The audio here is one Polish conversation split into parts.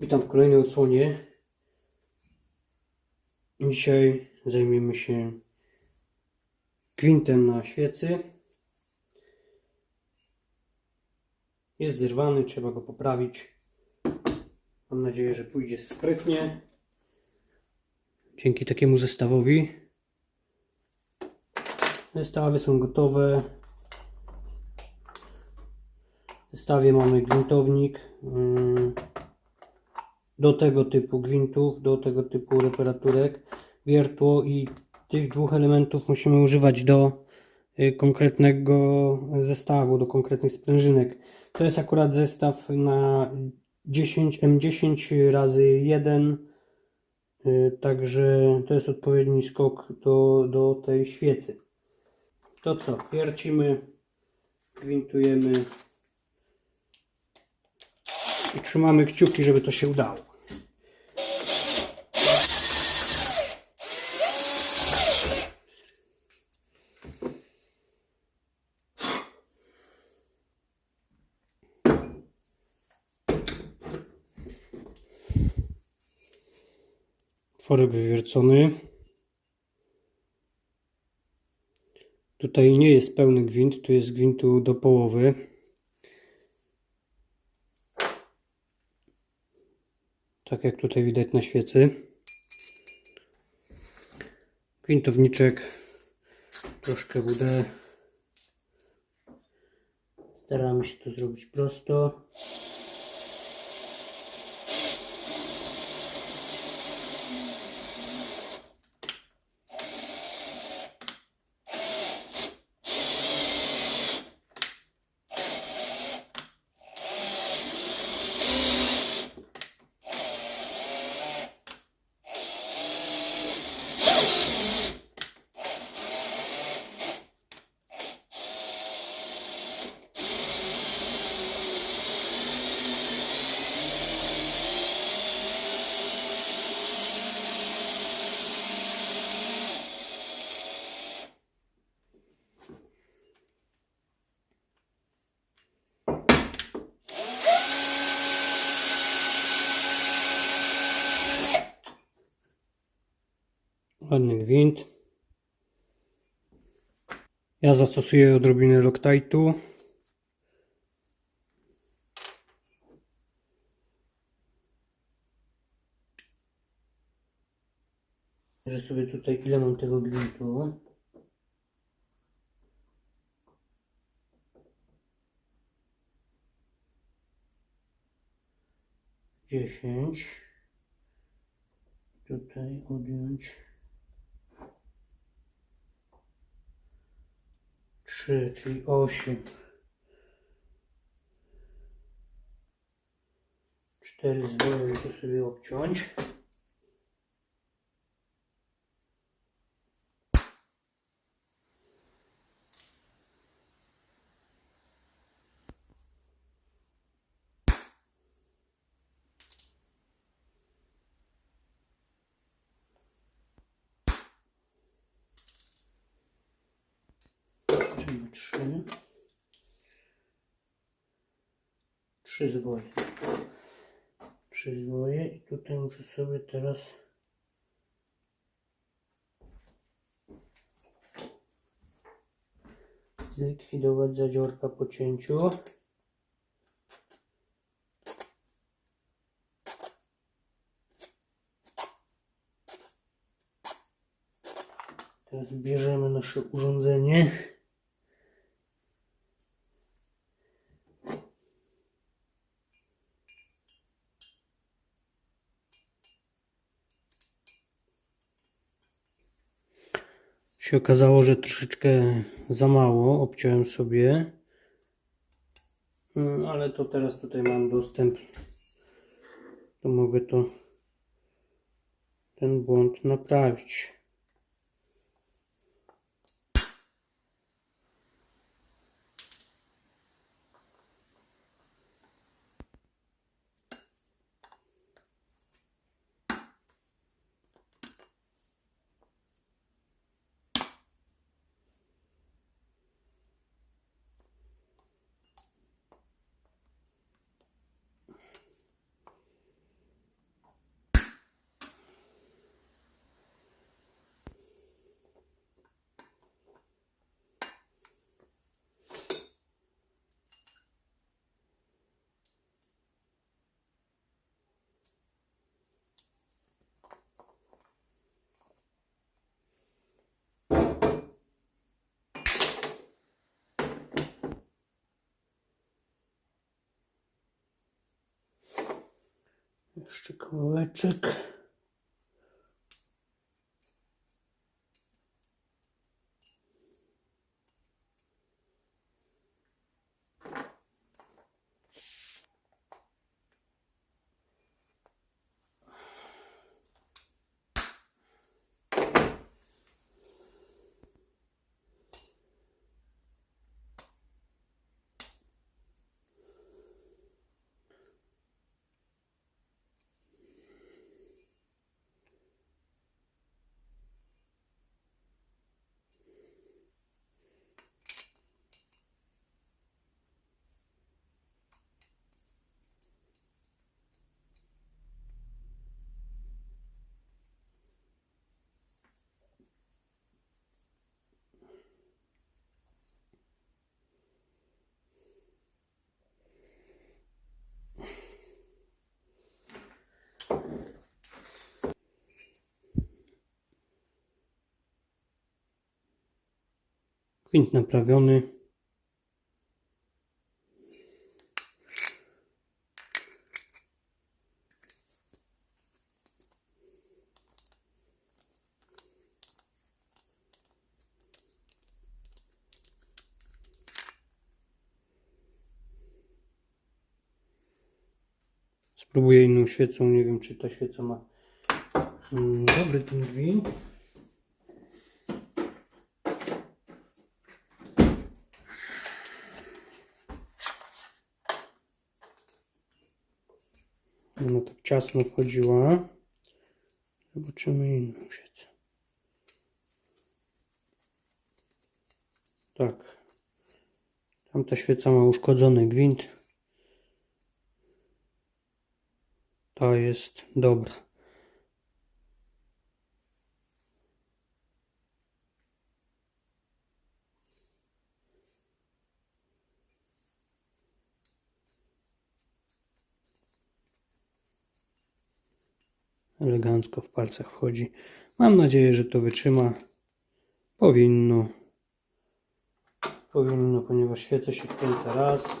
Witam w kolejnej odsłonie. Dzisiaj zajmiemy się gwintem na świecy. Jest zerwany, trzeba go poprawić. Mam nadzieję, że pójdzie sprytnie. Dzięki takiemu zestawowi. Zestawy są gotowe. W zestawie mamy gwintownik. Yy, do tego typu gwintów, do tego typu reparaturek, wiertło i tych dwóch elementów musimy używać do y, konkretnego zestawu, do konkretnych sprężynek. To jest akurat zestaw na 10 M10 razy 1 y, także to jest odpowiedni skok do, do tej świecy. To co? Wiercimy, gwintujemy i trzymamy kciuki, żeby to się udało. Worek wywiercony. Tutaj nie jest pełny gwint, tu jest gwintu do połowy. Tak jak tutaj widać na świecy. Gwintowniczek, troszkę WD. Staramy się to zrobić prosto. Ładny gwint. Ja zastosuję odrobinę Loctite'u. Że sobie tutaj ile mam tego gwintu. Dziesięć. Tutaj odjąć. 3, czyli 8. 4 zwoje to sobie obciąć. 3 zwoje. 3 zwoje i tutaj muszę sobie teraz zlikwidować zadziorka po cięciu. Teraz bierzemy nasze urządzenie. Się okazało, że troszeczkę za mało obciąłem sobie. Mm, Ale to teraz tutaj mam dostęp. To mogę to ten błąd naprawić. Jeszcze kawałeczek. Gwint naprawiony. Spróbuję inną świecą. Nie wiem, czy ta świeca ma mm, dobry ten gwint. Ona tak ciasno wchodziła. Zobaczymy inną świecę. Tak. Tamta świeca ma uszkodzony gwint. Ta jest dobra. Elegancko w palcach wchodzi. Mam nadzieję, że to wytrzyma. Powinno. Powinno, ponieważ świece się wkręca raz.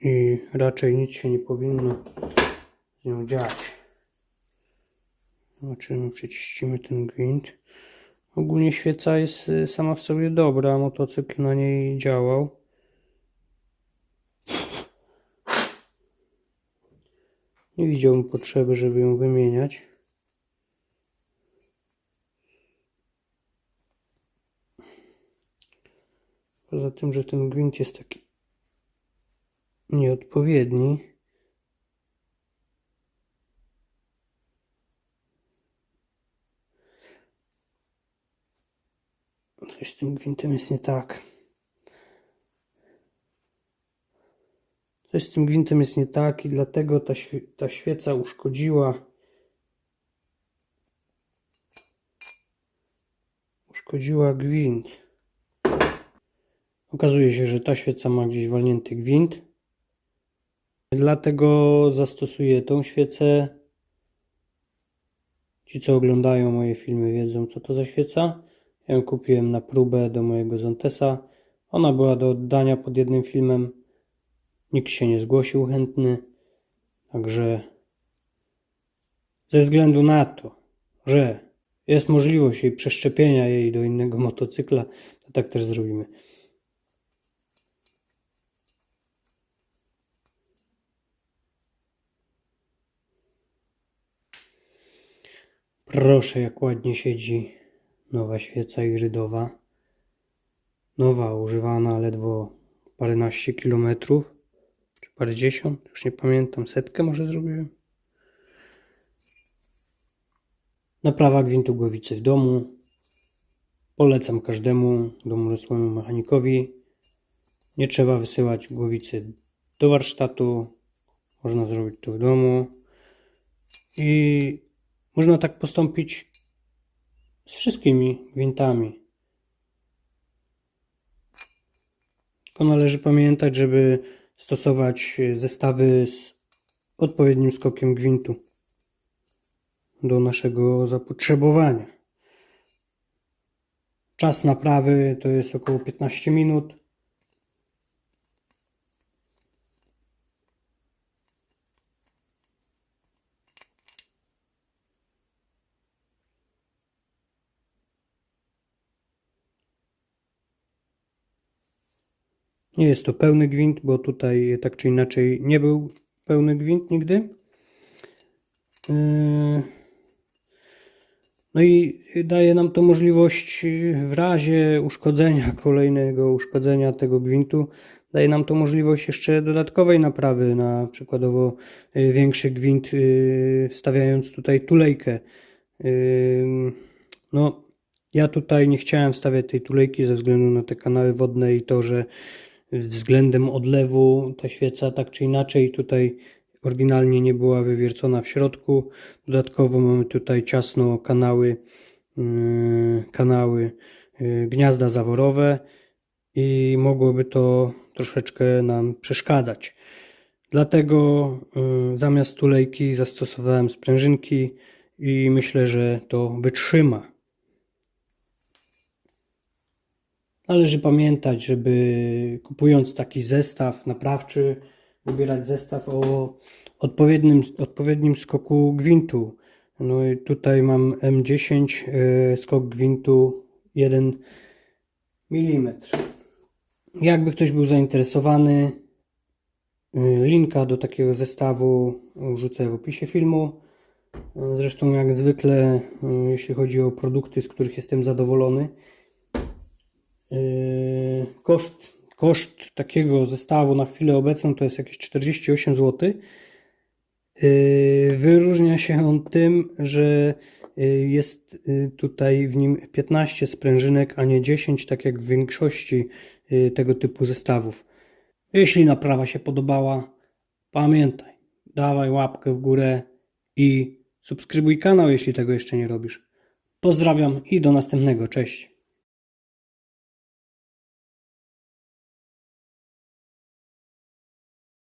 I raczej nic się nie powinno z nią dziać. Zobaczymy, przeczyścimy ten gwint. Ogólnie świeca jest y, sama w sobie dobra. Motocykl na niej działał. Nie widziałbym potrzeby, żeby ją wymieniać. Poza tym, że ten gwint jest taki nieodpowiedni. Coś z tym gwintem jest nie tak. Coś z tym gwintem jest nie tak i dlatego ta, świe- ta świeca uszkodziła. Uszkodziła gwint. Okazuje się, że ta świeca ma gdzieś walnięty gwint. Dlatego zastosuję tą świecę. Ci, co oglądają moje filmy, wiedzą, co to za świeca. Ja ją kupiłem na próbę do mojego Zontesa. Ona była do oddania pod jednym filmem. Nikt się nie zgłosił chętny. Także ze względu na to, że jest możliwość jej przeszczepienia jej do innego motocykla, to tak też zrobimy. Proszę, jak ładnie siedzi nowa świeca irydowa. Nowa, używana ledwo paręnaście kilometrów, parędziesiąt, już nie pamiętam, setkę może zrobiłem. Naprawa gwintu głowicy w domu. Polecam każdemu domorosłemu mechanikowi. Nie trzeba wysyłać głowicy do warsztatu. Można zrobić to w domu. I można tak postąpić z wszystkimi gwintami. Tylko należy pamiętać, żeby stosować zestawy z odpowiednim skokiem gwintu do naszego zapotrzebowania. Czas naprawy to jest około 15 minut. Nie jest to pełny gwint, bo tutaj tak czy inaczej nie był pełny gwint nigdy. Yy, No i daje nam to możliwość w razie uszkodzenia, kolejnego uszkodzenia tego gwintu, daje nam to możliwość jeszcze dodatkowej naprawy na przykładowo yy, większy gwint, yy, wstawiając tutaj tulejkę. No, ja tutaj nie chciałem wstawiać tej tulejki ze względu na te kanały wodne i to, że względem odlewu ta świeca tak czy inaczej tutaj oryginalnie nie była wywiercona w środku. Dodatkowo mamy tutaj ciasno kanały, yy, kanały yy, gniazda zaworowe i mogłoby to troszeczkę nam przeszkadzać. Dlatego yy, zamiast tulejki zastosowałem sprężynki i myślę, że to wytrzyma. Należy pamiętać, żeby kupując taki zestaw naprawczy, wybierać zestaw o odpowiednim, odpowiednim skoku gwintu. No i tutaj mam M10, e, skok gwintu 1 mm. Jakby ktoś był zainteresowany, y, linka do takiego zestawu wrzucę w opisie filmu. E, Zresztą jak zwykle, jeśli chodzi o produkty, z których jestem zadowolony, Koszt, koszt takiego zestawu na chwilę obecną to jest jakieś 48 zł. Yy, Wyróżnia się on tym, że yy, jest yy, tutaj w nim 15 sprężynek, a nie 10, tak jak w większości yy, tego typu zestawów. Jeśli naprawa się podobała, pamiętaj, dawaj łapkę w górę i subskrybuj kanał, jeśli tego jeszcze nie robisz. Pozdrawiam i do następnego. Cześć.